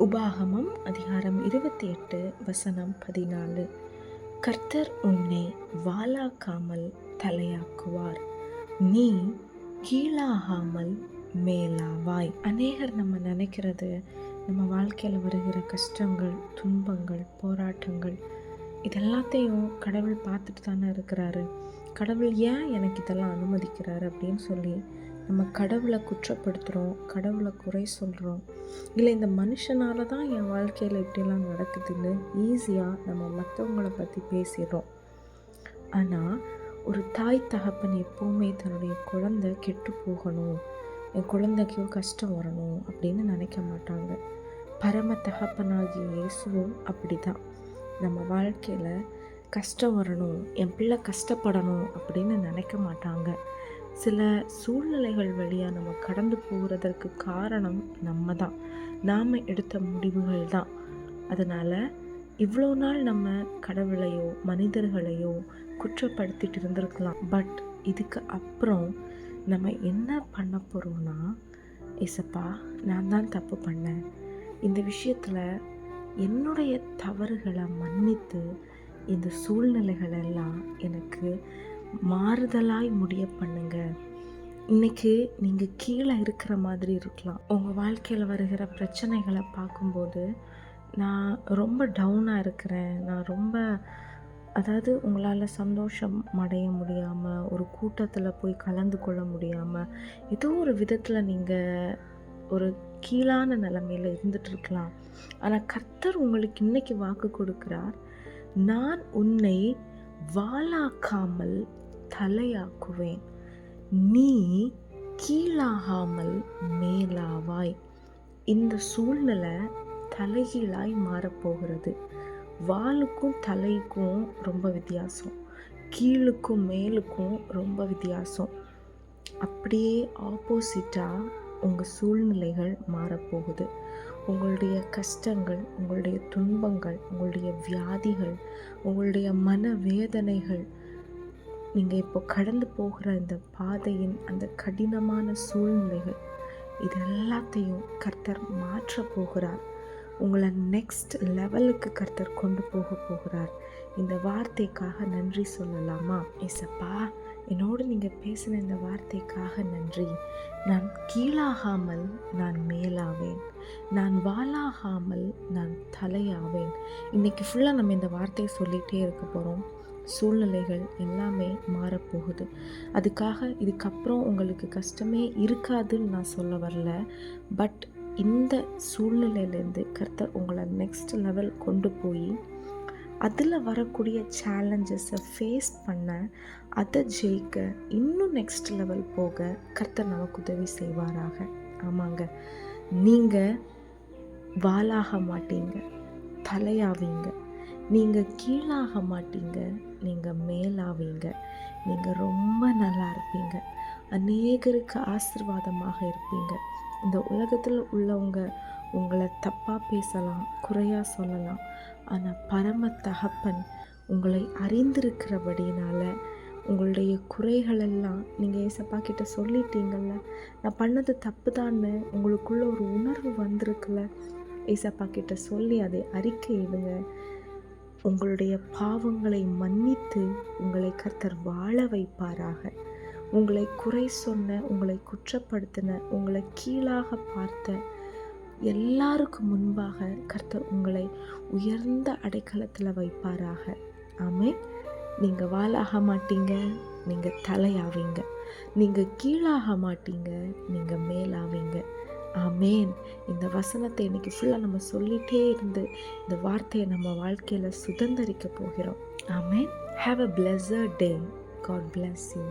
உபாகமம் அதிகாரம் இருபத்தி எட்டு வசனம் பதினாலு. கர்த்தர் உன்னை வாலாக்காமல் தலையாக்குவார். நீ கீழாகாமல் மேலாவாய். அநேகர் நம்ம நினைக்கிறது நம்ம வாழ்க்கையில் வருகிற கஷ்டங்கள் துன்பங்கள் போராட்டங்கள் இதெல்லாத்தையும் கடவுள் பார்த்துட்டு தானே இருக்கிறாரு. கடவுள் ஏன் எனக்கு இதெல்லாம் அனுமதிக்கிறார் அப்படின்னு சொல்லி நம்ம கடவுளை குற்றப்படுத்துகிறோம் கடவுளை குறை சொல்கிறோம் இல்லை இந்த மனுஷனால தான் என் வாழ்க்கையில் இப்படிலாம் நடக்குதுன்னு ஈஸியாக நம்ம மற்றவங்களை பற்றி பேசிடுறோம். ஆனால் ஒரு தாய் தகப்பன் எப்போவுமே தன்னுடைய குழந்தை கெட்டு போகணும் என் குழந்தைக்கோ கஷ்டம் வரணும் அப்படின்னு நினைக்க மாட்டாங்க. பரம தகப்பனாகிய இயேசுவும் அப்படி தான் நம்ம வாழ்க்கையில் கஷ்டம் வரணும் என் பிள்ளை கஷ்டப்படணும் அப்படின்னு நினைக்க மாட்டாங்க. சில சூழ்நிலைகள் வழியாக நம்ம கடந்து போகிறதற்கு காரணம் நம்ம தான் நாம் எடுத்த முடிவுகள் தான் அதனால் இவ்வளோ நாள் நம்ம கடவுளையோ மனிதர்களையோ குற்றப்படுத்திட்டு இருந்திருக்கலாம். பட் இதுக்கு அப்புறம் நம்ம என்ன பண்ண போகிறோம்னா இசப்பா நான் தான் தப்பு பண்ணேன். இந்த விஷயத்தில் என்னுடைய தவறுகளை மன்னித்து இந்த சூழ்நிலைகளெல்லாம் எனக்கு மாறுதலாய் முடிய பண்ணுங்க. இன்னைக்கு நீங்கள் கீழே இருக்கிற மாதிரி இருக்கலாம். உங்கள் வாழ்க்கையில் வருகிற பிரச்சனைகளை பார்க்கும்போது நான் ரொம்ப டவுனாக இருக்கிறேன். நான் ரொம்ப அதாவது உங்களால் சந்தோஷம் அடைய முடியாமல் ஒரு கூட்டத்தில் போய் கலந்து கொள்ள முடியாமல் ஏதோ ஒரு விதத்தில் நீங்கள் ஒரு கீழான நிலமையில் இருந்துட்டு இருக்கலாம். ஆனால் கர்த்தர் உங்களுக்கு இன்னைக்கு வாக்கு கொடுக்குறார். நான் உன்னை வாலாக்காமல் தலையாக்குவேன். நீ கீழாகாமல் மேலாவாய். இந்த சூழ்நிலை தலைகீழாய் மாறப்போகிறது. வாலுக்கும் தலைக்கும் ரொம்ப வித்தியாசம். கீழுக்கும் மேலுக்கும் ரொம்ப வித்தியாசம். அப்படியே ஆப்போசிட்டாக உங்கள் சூழ்நிலைகள் மாறப்போகுது. உங்களுடைய கஷ்டங்கள் உங்களுடைய துன்பங்கள் உங்களுடைய வியாதிகள் உங்களுடைய மன வேதனைகள் நீங்கள் இப்போ கடந்து போகிற இந்த பாதையின் அந்த கடினமான சூழ்நிலைகள் இது எல்லாத்தையும் கர்த்தர் மாற்ற போகிறார். உங்களை நெக்ஸ்ட் லெவலுக்கு கர்த்தர் கொண்டு போக போகிறார். இந்த வார்த்தைக்காக நன்றி சொல்லலாமா? ஏசப்பா என்னோடு நீங்கள் பேசின இந்த வார்த்தைக்காக நன்றி. நான் கீழாகாமல் நான் மேலாவேன். நான் வாழாகாமல் நான் தலையாவேன். இன்றைக்கி ஃபுல்லாக நம்ம இந்த வார்த்தையை சொல்லிகிட்டே இருக்க போகிறோம் சூழ்நிலைகள் எல்லாமே மாறப்போகுது. அதுக்காக இதுக்கப்புறம் உங்களுக்கு கஷ்டமே இருக்காதுன்னு நான் சொல்ல வரல. பட் இந்த சூழ்நிலையிலேருந்து கர்த்தர் உங்களை நெக்ஸ்ட் லெவல் கொண்டு போய் அதில் வரக்கூடிய சேலஞ்சஸை ஃபேஸ் பண்ண அதை ஜெயிக்க இன்னும் நெக்ஸ்ட் லெவல் போக கர்த்தர் நமக்கு உதவி செய்வாராக. ஆமாங்க. நீங்கள் வாலாக மாட்டீங்க. தலையாவீங்க. நீங்கள் கீழாக மாட்டீங்க. நீங்கள் மேலாவீங்க. நீங்கள் ரொம்ப நல்லா இருப்பீங்க. அநேகருக்கு ஆசிர்வாதமாக இருப்பீங்க. இந்த உலகத்தில் உள்ளவங்க உங்களை தப்பாக பேசலாம் குறையாக சொல்லலாம். ஆனால் பரம தகப்பன் உங்களை அறிந்திருக்கிறபடினால உங்களுடைய குறைகளெல்லாம் நீங்கள் ஏசப்பா கிட்ட சொல்லிட்டீங்கல்ல? நான் பண்ணது தப்பு தான்னு உங்களுக்குள்ள ஒரு உணர்வு வந்திருக்குல்ல? ஏசப்பா கிட்ட சொல்லி அதை அறிக்கையிடுங்க உங்களுடைய பாவங்களை மன்னித்து உங்களை கர்த்தர் வாழ வைப்பாராக. உங்களை குறை சொன்ன உங்களை குற்றப்படுத்தின உங்களை கீழாக பார்த்த எல்லாருக்கும் முன்பாக கர்த்தர் உங்களை உயர்ந்த அடைக்கலத்தில் வைப்பாராக. ஆமே நீங்கள் வாழாக மாட்டீங்க நீங்கள் தலையாவீங்க. நீங்கள் கீழாக மாட்டீங்க நீங்கள் மேலாவீங்க. ஆமேன். இந்த வசனத்தை இன்னைக்கு ஃபுல்லாக நம்ம சொல்லிகிட்டே இருந்து இந்த வார்த்தையை நம்ம வாழ்க்கையில் சுதந்திரிக்க போகிறோம். Amen. Have a pleasure day God bless you